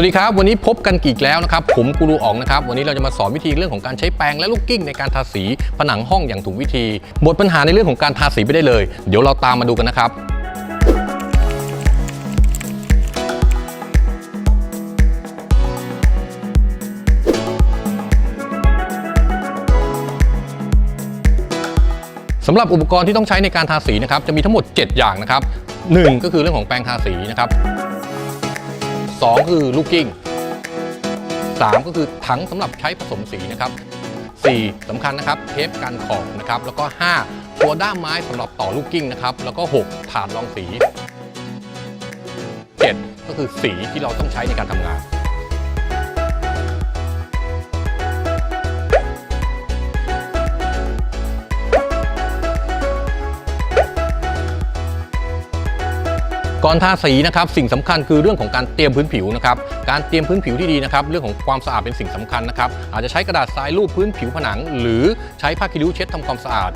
วัสดีครับ วันนี้พบกันอีกแล้วนะครับ ผมกูรูอ๋องนะครับ วันนี้เราจะมาสอนวิธีเรื่องของการใช้แปรงและลูกกิ้งในการทาสีผนังห้องอย่างถูกวิธีหมดปัญหาในเรื่องของการทาสีไปได้เลย เดี๋ยวเราตามมาดูกันนะครับสำหรับอุปกรณ์ที่ต้องใช้ในการทาสีนะครับจะมีทั้งหมด 7 อย่างนะครับ 1 ก็คือเรื่องของแปรงทาสีนะครับ 2 คือลูกกิ้ง 3 ก็คือถังสำหรับใช้ผสมสีนะครับ 4สำคัญนะครับเทปกันขอบนะครับแล้วก็ 5 ตัวด้ามไม้สำหรับต่อลูกกิ้งนะครับแล้วก็ 6 ถาดรองสี 7 ก็คือสีที่เราต้องใช้ในการทำงาน ก่อนทาสีนะครับสิ่งสำคัญคือเรื่องของการเตรียมพื้นผิวนะครับการเตรียมพื้นผิวที่ดีนะครับเรื่องของความสะอาดเป็นสิ่งสำคัญนะครับอาจจะใช้กระดาษทรายรูปพื้นผิวผนัง หรือใช้ผ้าคีริ้วเช็ดทำความสะอาด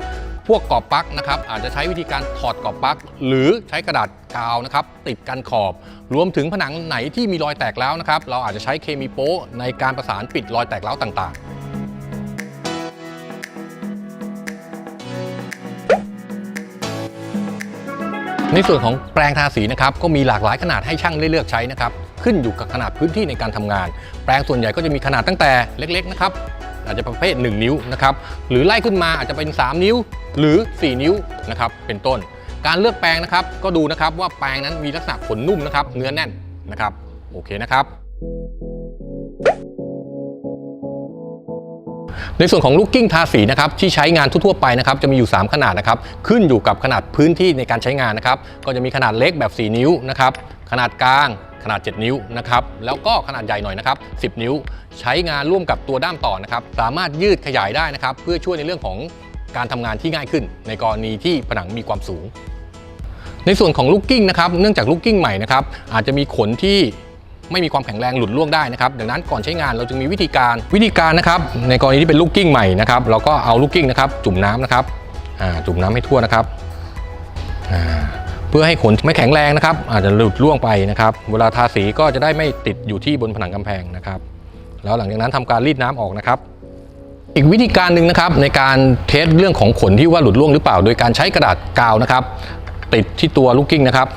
พวกกรอบปลั๊กนะครับอาจจะใช้วิธีการถอดกรอบปลั๊ก หรือใช้กระดาษกาวนะครับติดกันขอบ รวมถึงผนังไหนที่มีรอยแตกแล้วนะครับเราอาจจะใช้เคมีโป๊ในการประสานปิดรอยแตกร้วต่างๆ ในส่วนของแปลงทาสีนะครับก็มีหลากหลายขนาดให้ช่างได้เลือกใช้นะครับขึ้นอยู่กับขนาดพื้นที่ในการทำงาน แปลงส่วนใหญ่ก็จะมีขนาดตั้งแต่เล็กๆนะครับอาจจะประเภท 1 นิ้วนะครับหรือไล่ขึ้นมาอาจจะเป็น 3 นิ้ว หรือ 4 นิ้วนะครับเป็นต้น การเลือกแปลงนะครับก็ดูนะครับว่าแปลงนั้นมีลักษณะขนนุ่มนะครับเนื้อแน่นนะครับโอเคนะครับ ในส่วนของลูกกิ้งทาสีนะครับที่ใช้งานทั่วๆไปนะครับจะมีอยู่ 3 ขนาดนะครับขึ้นอยู่กับขนาดพื้นที่ในการใช้งานนะครับก็จะมีขนาดเล็กแบบ 4 นิ้วนะครับขนาดกลางขนาด 7 นิ้วนะครับแล้วก็ขนาดใหญ่หน่อยนะครับ 10 นิ้ว ใช้งานร่วมกับตัวด้ามต่อนะครับสามารถยืดขยายได้นะครับเพื่อช่วยในเรื่องของการทำงานที่ง่ายขึ้น ในกรณีที่ผนังมีความสูง ในส่วนของลูกกิ้งนะครับเนื่องจากลูกกิ้งใหม่นะครับอาจจะมีขนที่ ไม่มีความแข็งแรงหลุดล่วงได้นะครับดังนั้นก่อนใช้งานเราจึงมีวิธีการวิธีการนะครับในกรณีที่เป็นลูกกิ้งใหม่นะครับเราก็เอาลูกกิ้งนะครับจุ่มน้ำนะครับจุ่มน้ำให้ทั่วนะครับเพื่อให้ขนไม่แข็งแรงนะครับ อาจจะหลุดล่วงไปนะครับ เวลาทาสีก็จะได้ไม่ติดอยู่ที่บนผนังกำแพงนะครับ แล้วหลังจากนั้นทำการรีดน้ำออกนะครับ อีกวิธีการหนึ่งนะครับในการเทสเรื่องของขนที่ว่าหลุดร่วงหรือเปล่า โดยการใช้กระดาษกาวนะครับ ติดที่ตัวลูกกิ้งนะครับ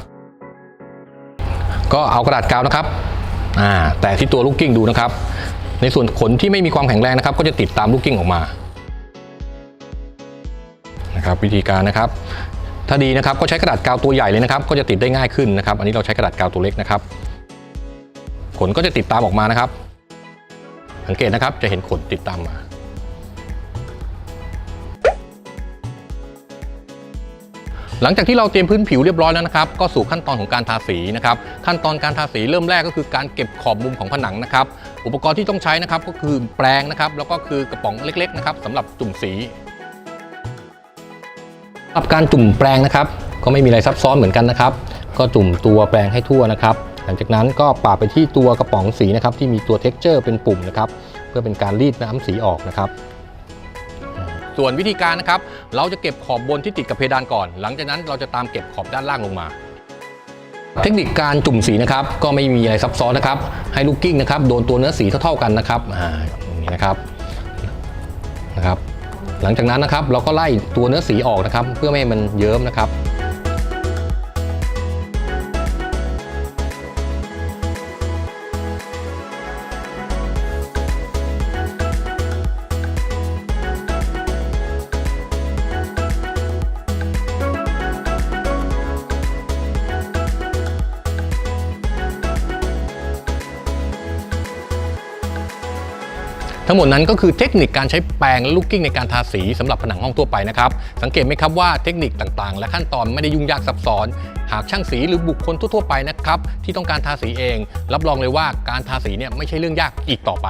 ก็เอากระดาษกาวนะครับ อ่าแต่ที่ตัวลูกกิ้งดูนะครับ ในส่วนขนที่ไม่มีความแข็งแรงนะครับ ก็จะติดตามลูกกิ้งออกมานะครับวิธีการนะครับ ถ้าดีนะครับก็ใช้กระดาษกาวตัวใหญ่เลยนะครับ ก็จะติดได้ง่ายขึ้นนะครับ อันนี้เราใช้กระดาษกาวตัวเล็กนะครับ ขนก็จะติดตามออกมานะครับ สังเกตนะครับจะเห็นขนติดตามมา หลังจากที่เราเตรียมพื้นผิวเรียบร้อยแล้วนะครับก็สู่ขั้นตอนของการทาสีนะครับขั้นตอนการทาสีเริ่มแรกก็คือการเก็บขอบมุมของผนังนะครับอุปกรณ์ที่ต้องใช้นะครับก็คือแปรงนะครับแล้วก็คือกระป๋องเล็กๆนะครับสำหรับจุ่มสีสำหรับการจุ่มแปรงนะครับ ก็ไม่มีอะไรซับซ้อนเหมือนกันนะครับ ก็จุ่มตัวแปรงให้ทั่วนะครับ หลังจากนั้นก็ปาไปที่ตัวกระป๋องสีนะครับที่มีตัวเท็กเจอร์เป็นปุ่มนะครับเพื่อเป็นการรีดน้ำสีออกนะครับ ส่วนวิธีการนะครับ เราจะเก็บขอบบนที่ติดกับเพดานก่อน หลังจากนั้นเราจะตามเก็บขอบด้านล่างลงมา เทคนิคการจุ่มสีนะครับ ก็ไม่มีอะไรซับซ้อนนะครับ ให้ลูกกิ้งนะครับโดนตัวเนื้อสีเท่าๆกันนะครับอ่านี่นะครับนะครับ หลังจากนั้นนะครับเราก็ไล่ตัวเนื้อสีออกนะครับ เพื่อไม่ให้มันเยิ้มนะครับ ทั้งหมดนั้นก็คือเทคนิคการใช้แปรงและลูกกิ้งในการทาสีสำหรับผนังห้องทั่วไปนะครับ สังเกตไหมครับว่าเทคนิคต่างๆ และขั้นตอนไม่ได้ยุ่งยากซับซ้อน หากช่างสีหรือบุคคลทั่วๆไปนะครับที่ต้องการทาสีเอง รับรองเลยว่าการทาสีเนี่ยไม่ใช่เรื่องยากอีกต่อไป